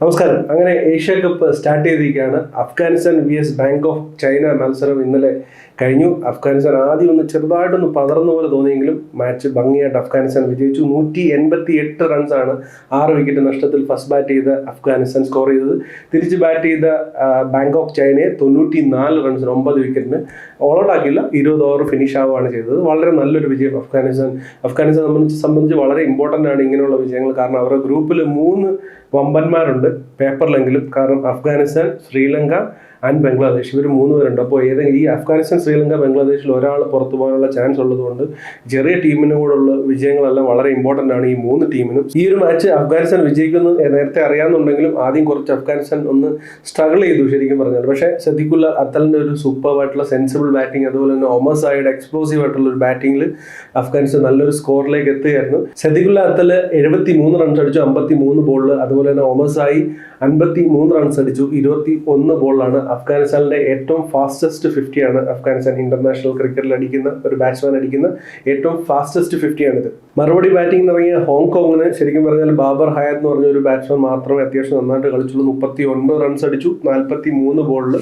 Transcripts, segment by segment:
നമസ്കാരം. അങ്ങനെ Asia cup start ചെയ്തിരിക്കുകയാണ്. Afghanistan V S bank of China മത്സരം ഇന്നലെ കഴിഞ്ഞു. അഫ്ഗാനിസ്ഥാൻ ആദ്യം ഒന്ന് ചെറുതായിട്ടൊന്ന് പതർന്ന പോലെ തോന്നിയെങ്കിലും മാച്ച് ഭംഗിയായിട്ട് അഫ്ഗാനിസ്ഥാൻ വിജയിച്ചു. നൂറ്റി എൺപത്തി എട്ട് റൺസാണ് ആറ് വിക്കറ്റ് നഷ്ടത്തിൽ ഫസ്റ്റ് ബാറ്റ് ചെയ്ത അഫ്ഗാനിസ്ഥാൻ സ്കോർ ചെയ്തത്. തിരിച്ച് ബാറ്റ് ചെയ്ത ബാങ്ക് ഓഫ് ചൈനയെ തൊണ്ണൂറ്റി നാല് റൺസിന് ഒമ്പത് വിക്കറ്റിന് ഓൾ ഔട്ട് ആക്കിയില്ല. ഇരുപത് ഓവർ ഫിനിഷ് ആവുകയാണ് ചെയ്തത്. വളരെ നല്ലൊരു വിജയം അഫ്ഗാനിസ്ഥാൻ അഫ്ഗാനിസ്ഥാൻ സംബന്ധിച്ച് സംബന്ധിച്ച് വളരെ ഇമ്പോർട്ടന്റ് ആണ് ഇങ്ങനെയുള്ള വിജയങ്ങൾ. കാരണം അവരുടെ ഗ്രൂപ്പിൽ മൂന്ന് വമ്പന്മാരുണ്ട്. പേപ്പറിലെങ്കിലും. കാരണം അഫ്ഗാനിസ്ഥാൻ ശ്രീലങ്ക ആൻഡ് ബംഗ്ലാദേശ്. ഇവർ മൂന്ന് പേരുണ്ട്. അപ്പോൾ ഏതെങ്കിലും ഈ അഫ്ഗാനിസ്ഥാൻ ശ്രീലങ്ക ബംഗ്ലാദേശിൽ ഒരാൾ പുറത്തു പോകാനുള്ള ചാൻസ് ഉള്ളതുകൊണ്ട് ചെറിയ ടീമിന് കൂടെയുള്ള വിജയങ്ങളെല്ലാം വളരെ ഇമ്പോർട്ടന്റ് ആണ് ഈ മൂന്ന് ടീമിനും ഈ ഒരു മാച്ച് അഫ്ഗാനിസ്ഥാൻ വിജയിക്കുന്നു നേരത്തെ അറിയാമെന്നുണ്ടെങ്കിലും ആദ്യം കുറച്ച് അഫ്ഗാനിസ്ഥാൻ ഒന്ന് സ്ട്രഗിൾ ചെയ്തു ശരിക്കും പറഞ്ഞാൽ പക്ഷേ സദിഖുല്ല അത്തലിന്റെ ഒരു സൂപ്പർവായിട്ടുള്ള സെൻസിബിൾ ബാറ്റിംഗ് അതുപോലെ തന്നെ ഒമർ സായിയുടെ എക്സ്പ്ലോസീവ് ആയിട്ടുള്ള ഒരു ബാറ്റിംഗിൽ അഫ്ഗാനിസ്ഥാൻ നല്ലൊരു സ്കോറിലേക്ക് എത്തുകയായിരുന്നു. സദിഖുല്ല അത്തൽ എഴുപത്തി മൂന്ന് റൺസ് അടിച്ചു അമ്പത്തി മൂന്ന് ബോളിൽ അതുപോലെ തന്നെ ഒമർ സായി അൻപത്തി മൂന്ന് റൺസ് അടിച്ചു ഇരുപത്തി ഒന്ന് ബോളിലാണ് അഫ്ഗാനിസ്ഥാനിലെ ഏറ്റവും ഫാസ്റ്റസ്റ്റ് ഫിഫ്റ്റിയാണ് അഫ്ഗാനിസ്ഥാൻ ഇന്റർനാഷണൽ ക്രിക്കറ്റിൽ അടിക്കുന്ന ഒരു ബാറ്റ്സ്മാൻ അടിക്കുന്ന ഏറ്റവും ഫാസ്റ്റസ്റ്റ് ഫിഫ്റ്റിയാണിത് മറുപടി ബാറ്റിംഗ് ഇറങ്ങിയ ഹോങ്കോങ്ങിന് ശരിക്കും പറഞ്ഞാൽ ബാബർ ഹയാത്ത് എന്ന് പറഞ്ഞ ഒരു ബാറ്റ്സ്മാൻ മാത്രമേ അത്യാവശ്യം നന്നായിട്ട് കളിച്ചുള്ളൂ. മുപ്പത്തി ഒൻപത് റൺസ് അടിച്ചു നാൽപ്പത്തി മൂന്ന് ബോളിൽ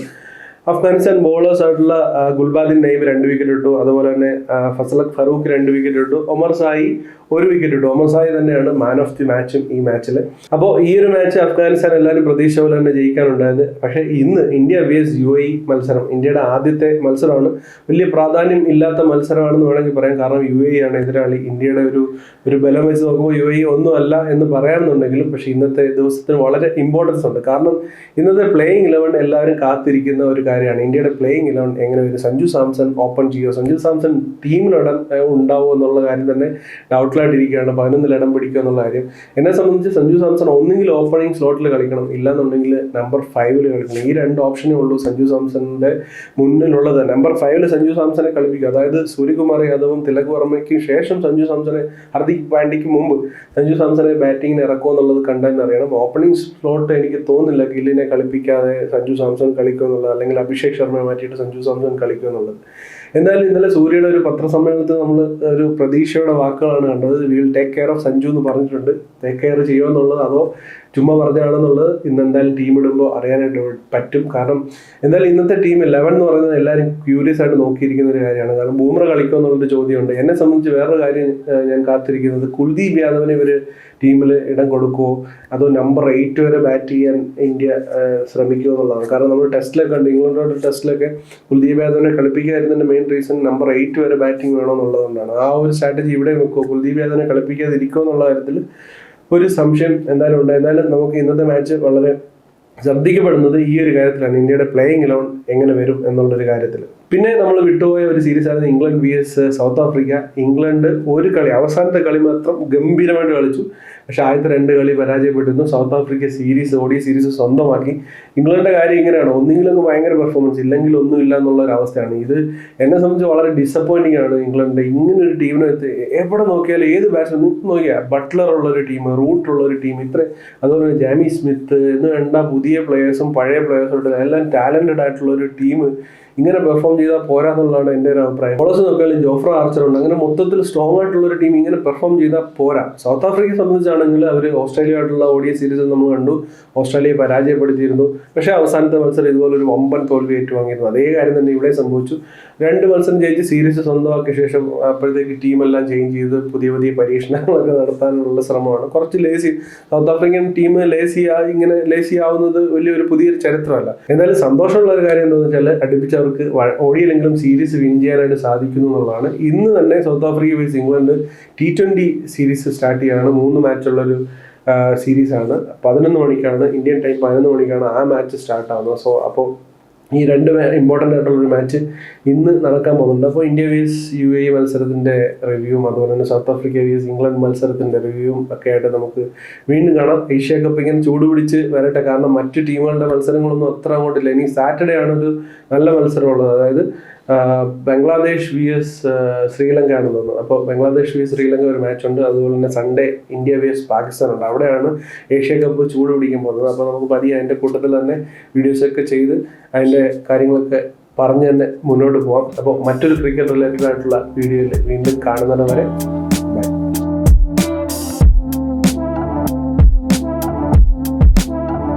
അഫ്ഗാനിസ്ഥാൻ ബോളേഴ്സ് ആയിട്ടുള്ള ഗുൽബാദിൻ നൈബ് രണ്ട് വിക്കറ്റ് ഇട്ടു. അതുപോലെ തന്നെ ഫസലക് ഫറൂഖ് രണ്ട് വിക്കറ്റ് ഇട്ടു. ഒമർ സായി ഒരു വിക്കറ്റ് ഇട്ടു. ഒമർ സായി തന്നെയാണ് മാൻ ഓഫ് ദി മാച്ചും ഈ മാച്ചിൽ അപ്പോൾ ഈ ഒരു മാച്ച് അഫ്ഗാനിസ്ഥാൻ എല്ലാവരും പ്രതീക്ഷ പോലെ തന്നെ ജയിക്കാനുണ്ടായത് പക്ഷേ ഇന്ന് ഇന്ത്യ വേസ് യു എ മത്സരം ഇന്ത്യയുടെ ആദ്യത്തെ മത്സരമാണ്. വലിയ പ്രാധാന്യം ഇല്ലാത്ത മത്സരമാണെന്ന് വേണമെങ്കിൽ പറയാം. കാരണം യു എ ആണ് എതിരാളി. ഇന്ത്യയുടെ ഒരു ഒരു ബലം വെച്ച് നോക്കുമ്പോൾ യു എ ഒന്നുമല്ല എന്ന് പറയാമെന്നുണ്ടെങ്കിലും പക്ഷേ ഇന്നത്തെ ദിവസത്തിന് വളരെ ഇമ്പോർട്ടൻസ് ഉണ്ട്. കാരണം ഇന്നത്തെ പ്ലേയിങ് ഇലവൻ എല്ലാവരും കാത്തിരിക്കുന്ന ഒരു കാര്യമാണ്. ഇന്ത്യയുടെ പ്ലേയിങ് ഇലവൻ എങ്ങനെ വരും? സഞ്ജു സാംസൺ ഓപ്പൺ ചെയ്യുമോ സഞ്ജു സാംസൺ ടീമിലിടം ഉണ്ടാവുമോ എന്നുള്ള കാര്യം തന്നെ ഡൗട്ടിലായിട്ടിരിക്കുകയാണ് പതിനൊന്നിൽ ഇടം പിടിക്കുക എന്നുള്ള കാര്യം. എന്നെ സംബന്ധിച്ച് സഞ്ജു സാംസൺ ഒന്നെങ്കിൽ ഓപ്പണിംഗ് സ്ലോട്ടിൽ കളിക്കണം. ഇല്ലാന്നുണ്ടെങ്കിൽ നമ്പർ ഫൈവിൽ കളിക്കണം. ഈ രണ്ട് ഓപ്ഷനേ ഉള്ളൂ സഞ്ജു സാംസണിന്റെ മുന്നിലുള്ളത്. നമ്പർ ഫൈവിൽ സഞ്ജു സാംസനെ കളിപ്പിക്കുക. അതായത് സൂര്യകുമാർ യാദവും തിലക് വർമ്മയ്ക്ക് ശേഷം സഞ്ജു സാംസനെ ഹർദിക് പാണ്ഡ്യയ്ക്ക് മുമ്പ് സഞ്ജു സാംസനെ ബാറ്റിങ്ങിന് ഇറക്കുമോ എന്നുള്ളത് കണ്ടെന്ന് അറിയണം. ഓപ്പണിംഗ് സ്ലോട്ട് എനിക്ക് തോന്നുന്നില്ല. ഗില്ലിനെ കളിപ്പിക്കാതെ സഞ്ജു സാംസൺ കളിക്കുക എന്നുള്ളത്. അല്ലെങ്കിൽ അഭിഷേക് ശർമ്മയെ മാറ്റിയിട്ട് സഞ്ജു സാംസൺ കളിക്കുക എന്നുള്ളത്. എന്തായാലും ഇന്നലെ സൂര്യയുടെ ഒരു പത്രസമ്മേളനത്തിൽ നമ്മൾ ഒരു പ്രതീക്ഷയുടെ വാക്കുകളാണ് കണ്ടത്. Will take care of Sanju എന്ന് പറഞ്ഞിട്ടുണ്ട്. ടേക്ക് കെയർ ചെയ്യുമെന്നുള്ളത് അതോ ചുമ്മാ പറഞ്ഞാണെന്നുള്ളത് ഇന്ന് എന്തായാലും ടീം ഇടുമ്പോൾ അറിയാനായിട്ട് പറ്റും. കാരണം എന്തായാലും ഇന്നത്തെ ടീം ലെവൻ എന്ന് പറയുന്നത് എല്ലാവരും ക്യൂരിയസ് ആയിട്ട് നോക്കിയിരിക്കുന്ന ഒരു കാര്യമാണ്. കാരണം ബൂമറ കളിക്കുക എന്നുള്ളൊരു ചോദ്യമുണ്ട്. എന്നെ സംബന്ധിച്ച് വേറൊരു കാര്യം ഞാൻ കാത്തിരിക്കുന്നത്. കുൽദീപ് യാദവിന് ഇവർ ടീമിൽ ഇടം കൊടുക്കുമോ അതോ നമ്പർ എയ്റ്റ് വരെ ബാറ്റ് ചെയ്യാൻ ഇന്ത്യ ശ്രമിക്കുമോ എന്നുള്ളതാണ്. കാരണം നമ്മൾ ടെസ്റ്റിലൊക്കെ കണ്ട്. ഇംഗ്ലണ്ടോട് ടെസ്റ്റിലൊക്കെ കുൽദീപ് യാദവിനെ കളിപ്പിക്കാതിരുന്നതിന്റെ മെയിൻ റീസൺ നമ്പർ എയ്റ്റ് വരെ ബാറ്റിംഗ് വേണമെന്നുള്ളതുകൊണ്ടാണ്. ആ ഒരു സ്ട്രാറ്റജി ഇവിടെ വെക്കുമോ കുൽദീപ് യാദവിനെ കളിപ്പിക്കാതിരിക്കുമോ എന്നുള്ള കാര്യത്തിൽ ഒരു സംശയം എന്തായാലും ഉണ്ട്. എന്തായാലും നമുക്ക് ഇന്നത്തെ മാച്ച് വളരെ ശ്രദ്ധിക്കപ്പെടുന്നത് ഈ ഒരു കാര്യത്തിലാണ്. ഇന്ത്യയുടെ പ്ലേയിങ് ഇലവൻ എങ്ങനെ വരും എന്നുള്ളൊരു കാര്യത്തിൽ. പിന്നെ നമ്മൾ വിട്ടുപോയ ഒരു സീരീസ് ആയിരുന്നു England V S South Africa England ഒരു കളി അവസാനത്തെ കളി മാത്രം ഗംഭീരമായിട്ട് കളിച്ചു. പക്ഷെ ആദ്യത്തെ രണ്ട് കളി പരാജയപ്പെട്ടിരുന്നു. സൗത്ത് ആഫ്രിക്ക സീരീസ് ഓഡിയ സീരീസ് സ്വന്തമാക്കി. ഇംഗ്ലണ്ടിന്റെ കാര്യം ഇങ്ങനെയാണ്. ഒന്നെങ്കിലും ഭയങ്കര പെർഫോമൻസ് ഇല്ലെങ്കിൽ ഒന്നും ഇല്ല എന്നുള്ള ഒരു അവസ്ഥയാണ്. ഇത് എന്നെ സംബന്ധിച്ച് വളരെ ഡിസപ്പോയിന്റിംഗ് ആണ് ഇംഗ്ലണ്ടിന്റെ ഇങ്ങനെ ഒരു ടീമിനെ എവിടെ നോക്കിയാലും ഏത് ബാറ്റ്സ്മാൻ നോക്കിയാൽ ബട്ട്ലർ ഉള്ള ഒരു ടീം റൂട്ട് ഉള്ള ഒരു ടീം ഇത്ര അതുപോലെ ജാമി സ്മിത്ത് എന്ന് വേണ്ട പുതിയ പ്ലെയേഴ്സും പഴയ പ്ലെയേഴ്സും എല്ലാം ടാലന്റഡ് ആയിട്ടുള്ള ഒരു ടീം ഇങ്ങനെ പെർഫോം ചെയ്താൽ പോരാ എന്നുള്ളതാണ് എന്റെ ഒരു അഭിപ്രായം. ഫോളോസ് നോക്കിയാലും ജോഫ്ര ആർച്ചർ ഉണ്ട്. അങ്ങനെ മൊത്തത്തിൽ സ്ട്രോങ് ആയിട്ടുള്ള ഒരു ടീം ഇങ്ങനെ പെർഫോം ചെയ്താൽ പോരാ. സൗത്ത് ആഫ്രിക്കയെ സംബന്ധിച്ചാണെങ്കിൽ അവർ ഓസ്ട്രേലിയ ആയിട്ടുള്ള ഓഡിയ സീരീസിൽ നമ്മൾ കണ്ടു. ഓസ്ട്രേലിയയെ പരാജയപ്പെടുത്തിയിരുന്നു. പക്ഷേ അവസാനത്തെ മത്സരം ഇതുപോലെ ഒരു വമ്പൻ തോൽവി ഏറ്റുവാങ്ങിയിരുന്നു. അതേ കാര്യം തന്നെ ഇവിടെ സംഭവിച്ചു. രണ്ട് മത്സരം ജയിച്ച് സീരീസ് സ്വന്തമാക്കിയ ശേഷം അപ്പോഴത്തേക്ക് ടീമെല്ലാം ചേഞ്ച് ചെയ്ത് പുതിയ പുതിയ പരീക്ഷണങ്ങളൊക്കെ നടത്താനുള്ള ശ്രമമാണ്. കുറച്ച് lazy South African team lazy ഇങ്ങനെ ലേസി ആവുന്നത് വലിയൊരു പുതിയൊരു ചരിത്രമല്ല. എന്നാലും സന്തോഷമുള്ള ഒരു കാര്യം എന്താണെന്ന് വെച്ചാൽ അടുപ്പിച്ച് അവർക്ക് ഓടിയില്ലെങ്കിലും സീരീസ് വിൻ ചെയ്യാനായിട്ട് സാധിക്കുന്നു എന്നുള്ളതാണ്. ഇന്ന് തന്നെ South Africa versus England T twenty series start ചെയ്യാനാണ് മൂന്ന് മാച്ചുള്ളൊരു സീരീസ് ആണ്. പതിനൊന്ന് മണിക്കാണ് ഇന്ത്യൻ ടൈം പതിനൊന്ന് മണിക്കാണ് ആ മാച്ച് സ്റ്റാർട്ട് ആവുന്നത്. സോ അപ്പോൾ ഈ രണ്ട് ഇമ്പോർട്ടന്റ് ആയിട്ടുള്ള ഒരു മാച്ച് ഇന്ന് നടക്കാൻ പോകുന്നുണ്ട്. അപ്പോൾ ഇന്ത്യ വേസ് യു എ മത്സരത്തിന്റെ റിവ്യൂവും അതുപോലെ തന്നെ സൗത്ത് ആഫ്രിക്ക വേസ് ഇംഗ്ലണ്ട് മത്സരത്തിന്റെ റിവ്യൂവും ഒക്കെ ആയിട്ട് നമുക്ക് വീണ്ടും കാണാം. ഏഷ്യ കപ്പ് ഇങ്ങനെ ചൂടുപിടിച്ച് വരട്ടെ. കാരണം മറ്റ് ടീമുകളുടെ മത്സരങ്ങളൊന്നും അത്ര അങ്ങോട്ടില്ല. ഇനി സാറ്റർഡേ ആണ് ഒരു നല്ല മത്സരമുള്ളത്. അതായത് ബംഗ്ലാദേശ് വി എസ് ശ്രീലങ്ക ആണ് തോന്നുന്നത്. അപ്പോൾ ബംഗ്ലാദേശ് വി എസ് ശ്രീലങ്ക ഒരു മാച്ച് ഉണ്ട്. അതുപോലെ തന്നെ Sunday India V S Pakistan ഉണ്ട്. അവിടെയാണ് ഏഷ്യ കപ്പ് ചൂട് പിടിക്കാൻ പോകുന്നത്. അപ്പോൾ നമുക്ക് പതിയെ അതിന്റെ കൂട്ടത്തിൽ തന്നെ വീഡിയോസൊക്കെ ചെയ്ത് അതിന്റെ കാര്യങ്ങളൊക്കെ പറഞ്ഞ് തന്നെ മുന്നോട്ട് പോകാം അപ്പോൾ മറ്റൊരു ക്രിക്കറ്റ് റിലേറ്റഡ് ആയിട്ടുള്ള വീഡിയോയിൽ വീണ്ടും കാണുന്നത് വരെ